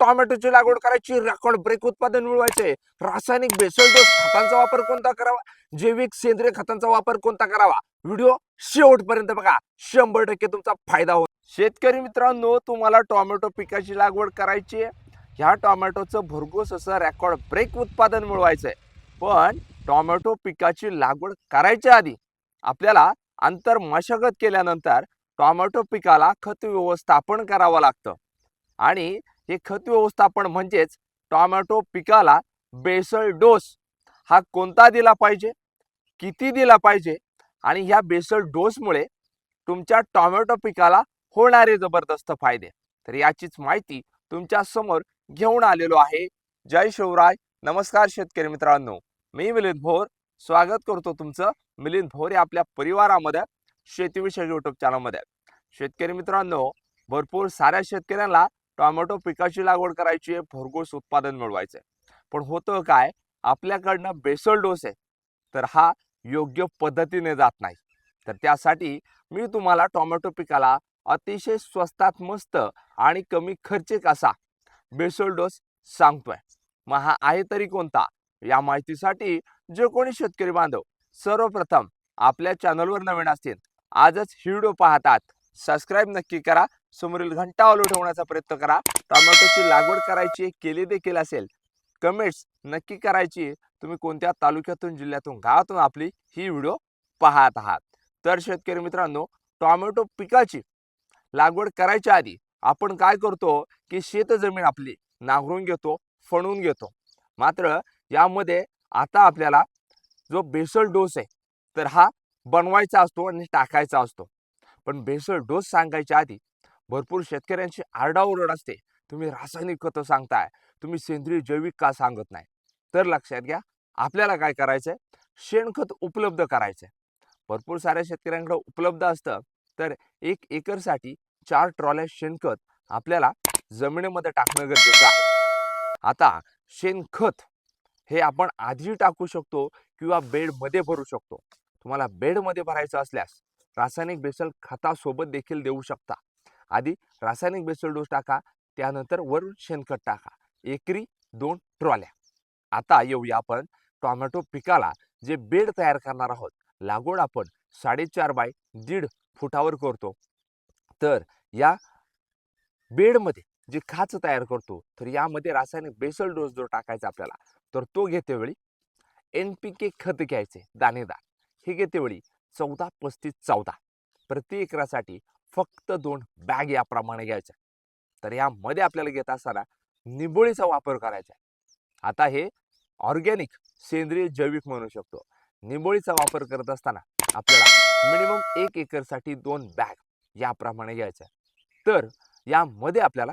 टोमॅटोची लागवड करायची रेकॉर्ड ब्रेक उत्पादन मिळवायचे. रासायनिक बेसल खतांचा वापर कोणता करावा? जैविक सेंद्रिय खतांचा वापर कोणता करावा? व्हिडिओ शेवटपर्यंत बघा. शंभर टक्के तुमचा फायदा होईल. शेतकरी मित्रांनो तुम्हाला टोमॅटो पिकाची लागवड करायची आहे. ह्या टोमॅटोचं भरघोस असं रेकॉर्ड ब्रेक उत्पादन मिळवायचंय पण टोमॅटो पिकाची लागवड करायच्या आधी आपल्याला अंतर मशागत केल्यानंतर टोमॅटो पिकाला खत व्यवस्थापन करावं लागतं. आणि हे खत व्यवस्थापन म्हणजेच टोमॅटो पिकाला बेसल डोस हा कोणता दिला पाहिजे? किती दिला पाहिजे? आणि ह्या बेसल डोसमुळे तुमच्या टॉमॅटो पिकाला होणारे जबरदस्त फायदे. तर याचीच माहिती तुमच्यासमोर घेऊन आलेलो आहे. जय शिवराय. नमस्कार शेतकरी मित्रांनो. मी मिलिंद भोर. स्वागत करतो तुमचं मिलिंद भोर या आपल्या परिवारामध्ये शेतीविषयक युट्यूब चॅनलमध्ये शेतकरी मित्रांनो भरपूर साऱ्या शेतकऱ्यांना टोमॅटो पिकाची लागवड करायची आहे भरघोस उत्पादन मिळवायचं आहे. पण होतं काय? आपल्याकडनं बेसल डोस आहे तर हा योग्य पद्धतीने जात नाही. तर त्यासाठी मी तुम्हाला टोमॅटो पिकाला अतिशय स्वस्तात मस्त आणि कमी खर्चिक असा बेसल डोस सांगतोय. मग हा आहे तरी कोणता? या माहितीसाठी जे कोणी शेतकरी बांधव सर्वप्रथम आपल्या चॅनलवर नवीन असतील आजच ही व्हिडिओ पाहतात. सबस्क्राईब नक्की करा समोरील घंटा ऑलो ठेवण्याचा प्रयत्न करा. टोमॅटोची लागवड करायची केली देखील असेल. कमेंट्स नक्की करायची. तुम्ही कोणत्या तालुक्यातून जिल्ह्यातून गावातून आपली ही व्हिडिओ पाहत आहात? तर शेतकरी मित्रांनो टोमॅटो पिकाची लागवड करायच्या आधी आपण काय करतो की शेत जमीन आपली नांगरून घेतो फणून घेतो. मात्र यामध्ये आता आपल्याला जो बेसल डोस आहे तर हा बनवायचा असतो आणि टाकायचा असतो. पण बेसल डोस सांगायच्या आधी भरपूर शेतकऱ्यांची आरडाओरड असते. तुम्ही रासायनिक खतं सांगताय तुम्ही सेंद्रिय जैविक का सांगत नाही? तर लक्षात घ्या आपल्याला काय करायचंय? शेणखत उपलब्ध करायचंय. भरपूर साऱ्या शेतकऱ्यांकडे उपलब्ध असतं. तर एक एकरसाठी चार ट्रॉल्या शेणखत आपल्याला जमिनीमध्ये टाकणं गरजेचं आहे. आता शेणखत हे आपण आधी टाकू शकतो किंवा बेडमध्ये भरू शकतो. तुम्हाला बेडमध्ये भरायचं असल्यास रासायनिक बेसल खतासोबत देखील देऊ शकता. आधी रासायनिक बेसल डोस टाका त्यानंतर वरून शेणखत टाका. एकरी दोन ट्रॉल्या. आता येऊया आपण टोमॅटो पिकाला जे बेड तयार करणार आहोत. लागवड आपण साडेचार बाय दीड फुटावर करतो. तर या बेडमध्ये जे खाच तयार करतो तर यामध्ये रासायनिक बेसल डोस जो टाकायचा आपल्याला तर तो घेतेवेळी एन पी के खत घ्यायचे दाणेदार. हे घेतेवेळी चौदा पस्तीस चौदा. प्रति एकरासाठी फक्त दोन बॅग याप्रमाणे घ्यायच्या. तर यामध्ये आपल्याला घेत असताना निंबोळीचा वापर करायचा. आता हे ऑर्गॅनिक सेंद्रिय जैविक म्हणू शकतो. निंबोळीचा वापर करत असताना आपल्याला मिनिमम एक एकरसाठी दोन बॅग याप्रमाणे घ्यायच्या. तर यामध्ये आपल्याला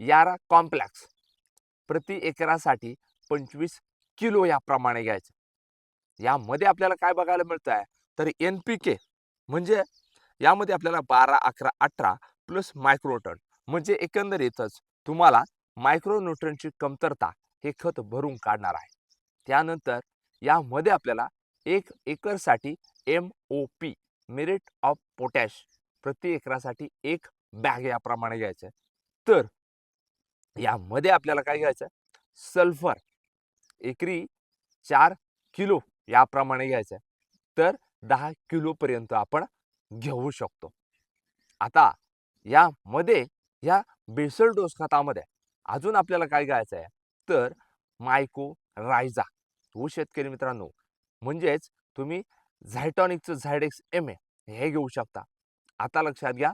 यारा कॉम्प्लेक्स प्रति एकरासाठी पंचवीस किलो याप्रमाणे घ्यायचं. यामध्ये आपल्याला काय बघायला मिळतं आहे तर एन पी के म्हणजे यामध्ये आपल्याला बारा अकरा अठरा प्लस मायक्रोटन म्हणजे एकंदरीतच तुम्हाला मायक्रोन्यूट्रनची कमतरता हे खत भरून काढणार आहे. त्यानंतर यामध्ये आपल्याला एक एकरसाठी M O P muriate of potash प्रति एकरासाठी एक बॅग याप्रमाणे घ्यायचं. तर यामध्ये आपल्याला काय घ्यायचं? सल्फर एकरी चार किलो याप्रमाणे घ्यायचं. तर दहा किलोपर्यंत आपण घेऊ शकतो. आता यामध्ये या बेसल डोस खतामध्ये अजून आपल्याला काय घ्यायचं आहे? तर मायको रायझा हो शेतकरी मित्रांनो म्हणजेच तुम्ही झायटॉनिकचं झायडेक्स एम ए हे घेऊ शकता. आता लक्षात घ्या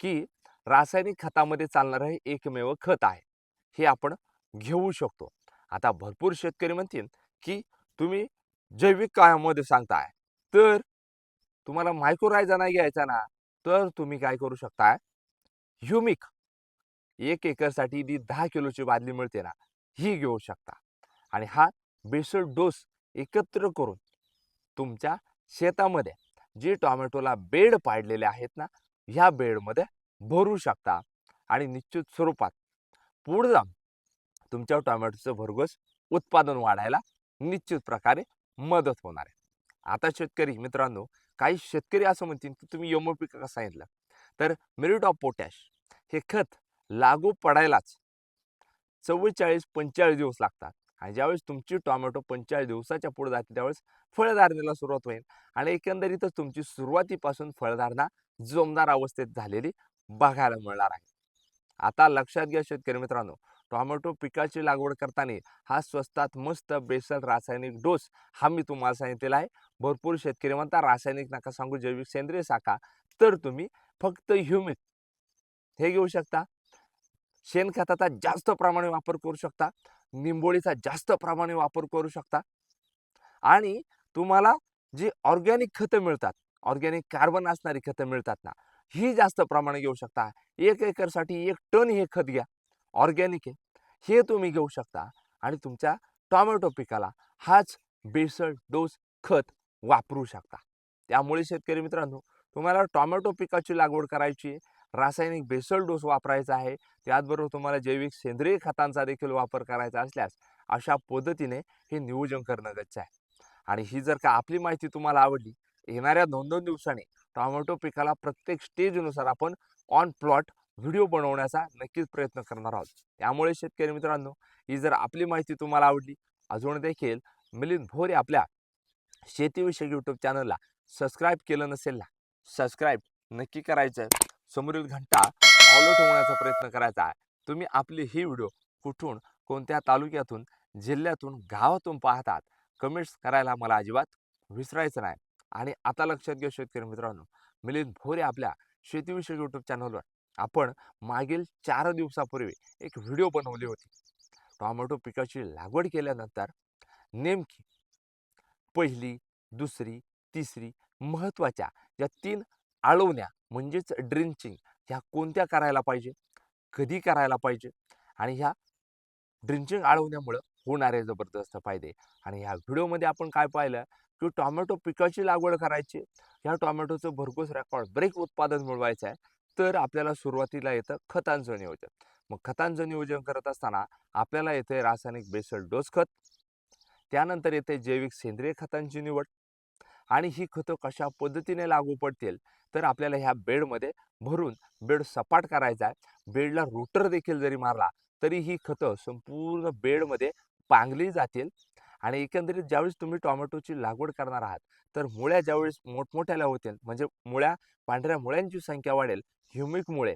की रासायनिक खतामध्ये चालणारं हे एकमेव खत आहे. हे आपण घेऊ शकतो. आता भरपूर शेतकरी म्हणतील की तुम्ही जैविक कायामध्ये सांगताय. तर तुम्हाला मायक्रोरायझा नाही घ्यायचा ना तर तुम्ही काय करू शकता? ह्युमिक एक एकरसाठी जी दहा किलोची बादली मिळते ना ही घेऊ शकता. आणि हा बेसळ डोस एकत्र करून तुमच्या शेतामध्ये जे टोमॅटोला बेड पाडलेले आहेत ना ह्या बेडमध्ये भरू शकता. आणि निश्चित स्वरूपात पुढे जाऊन तुमच्या टोमॅटोचं भरघोस उत्पादन वाढायला निश्चित प्रकारे मदत होणार आहे. आता शेतकरी मित्रांनो काही शेतकरी असं म्हणतील की तुम्ही यमोपी का सांगितलं. तर मेरिट ऑफ पोटॅश हे खत लागू पडायलाच चव्वेचाळीस पंचेचाळीस दिवस लागतात. आणि ज्यावेळेस तुमची टोमॅटो पंचेचाळीस दिवसाच्या पुढे जाते त्यावेळेस फळधारणेला सुरुवात होईल. आणि एकंदरीतच तुमची सुरुवातीपासून फळधारणा जोमदार अवस्थेत झालेली बघायला मिळणार आहे. आता लक्षात घ्या शेतकरी मित्रांनो टोमॅटो पिकाची लागवड करताना हा स्वस्तात मस्त बेसल रासायनिक डोस हा मी तुम्हाला सांगितलेला आहे. भरपूर शेतकरी म्हणता रासायनिक नका सांगू जैविक सेंद्रिय साका तर तुम्ही फक्त ह्युमिक हे घेऊ शकता. शेणखताचा जास्त प्रमाणे वापर करू शकता. निंबोळीचा जास्त प्रमाणे वापर करू शकता. आणि तुम्हाला जी ऑर्गॅनिक खतं मिळतात ऑर्गॅनिक कार्बन असणारी खतं मिळतात ना ही जास्त प्रमाणे घेऊ शकता. एक एकरसाठी एक टन हे खत घ्या. ऑर्गॅनिक आहे. हे तुम्ही घेऊ शकता आणि तुमच्या टॉमॅटो पिकाला हाच बेसळ डोस खत वापरू शकता. त्यामुळे शेतकरी मित्रांनो तुम्हाला टोमॅटो पिकाची लागवड करायची आहे, रासायनिक बेसळ डोस वापरायचा आहे त्याचबरोबर तुम्हाला जैविक सेंद्रिय खतांचा देखील वापर करायचा असल्यास अशा पद्धतीने हे नियोजन करणं गरजेचं आहे. आणि ही जर का आपली माहिती तुम्हाला आवडली येणाऱ्या दोन दोन दिवसांनी टोमॅटो पिकाला प्रत्येक स्टेजनुसार आपण ऑन प्लॉट व्हिडिओ बनवण्याचा नक्कीच प्रयत्न करणार आहोत. त्यामुळे शेतकरी मित्रांनो ही जर आपली माहिती तुम्हाला आवडली अजून देखील मिलिंद भोरे आपल्या शेतीविषयक यूट्यूब चॅनलला सबस्क्राईब केलं नसेल ना सबस्क्राईब नक्की करायचं आहे. समोरील घंटा फॉलो ठेवण्याचा प्रयत्न करायचा आहे. तुम्ही आपली ही व्हिडिओ कुठून कोणत्या तालुक्यातून जिल्ह्यातून गावातून पाहतात कमेंट्स करायला मला अजिबात विसरायचं नाही. आणि आता लक्षात घ्या शेतकरी मित्रांनो मिलिंद भोरे आपल्या शेतीविषयक यूट्यूब चॅनलवर आपण मागील चार दिवसापूर्वी एक व्हिडिओ बनवली होती. टॉमॅटो पिकाची लागवड केल्यानंतर नेमकी पहिली दुसरी तिसरी महत्त्वाच्या या तीन आळवण्या म्हणजेच ड्रिंचिंग ह्या कोणत्या करायला पाहिजे? कधी करायला पाहिजे? आणि ह्या ड्रिंचिंग आळवण्यामुळं होणारे जबरदस्त फायदे. आणि ह्या व्हिडिओमध्ये आपण काय पाहिलं? की टोमॅटो पिकाची लागवड करायची. ह्या टोमॅटोचं भरघोस रेकॉर्ड ब्रेक उत्पादन मिळवायचं आहे. तर आपल्याला सुरुवातीला येतं खतांचं नियोजन. मग खतांचं नियोजन करत असताना आपल्याला येते रासायनिक बेसल डोस खत त्यानंतर येते जैविक सेंद्रिय खतांची निवड आणि ही खतं कशा पद्धतीने लागू पडतील? तर आपल्याला ह्या बेडमध्ये भरून बेड सपाट करायचा आहे. बेडला रोटर देखील जरी मारला तरी ही खतं संपूर्ण बेडमध्ये पांगली जातील आणि एकंदरीत ज्यावेळेस तुम्ही टोमॅटोची लागवड करणार आहात तर मुळ्या ज्यावेळेस मोठमोठ्याल्या होतील म्हणजे मुळ्या पांढऱ्या मुळ्यांची संख्या वाढेल ह्युमिक मुळे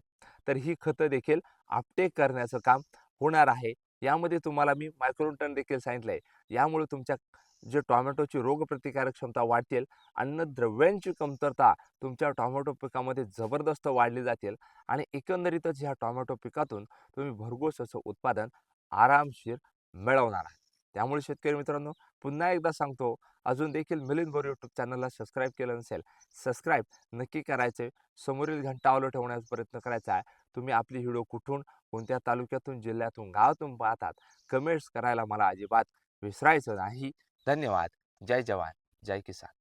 तर ही खतं देखील आपटेक करण्याचं काम होणार आहे. यामध्ये तुम्हाला मी मायक्रोटन देखील सांगितलं आहे यामुळे तुमच्या जे टोमॅटोची रोगप्रतिकारक क्षमता वाढतील अन्नद्रव्यांची कमतरता तुमच्या टोमॅटो पिकामध्ये जबरदस्त वाढली जातील आणि एकंदरीतच ह्या टोमॅटो पिकातून तुम्ही भरघोस असं उत्पादन आरामशीर मिळवणार आहे त्यामुळे शेतकरी मित्रांनो पुन्हा एकदा सांगतो अजून देखील मिलिंद बोर यूट्यूब चॅनलला सबस्क्राईब केलं नसेल सबस्क्राईब नक्की करायचे समोरील घंटा ऑलो ठेवण्याचा प्रयत्न करायचा आहे. तुम्ही आपली व्हिडिओ कुठून कोणत्या तालुक्यातून जिल्ह्यातून गावातून पाहतात कमेंट्स करायला मला अजिबात विसरायचं नाही. धन्यवाद. जय जवान. जय किसान.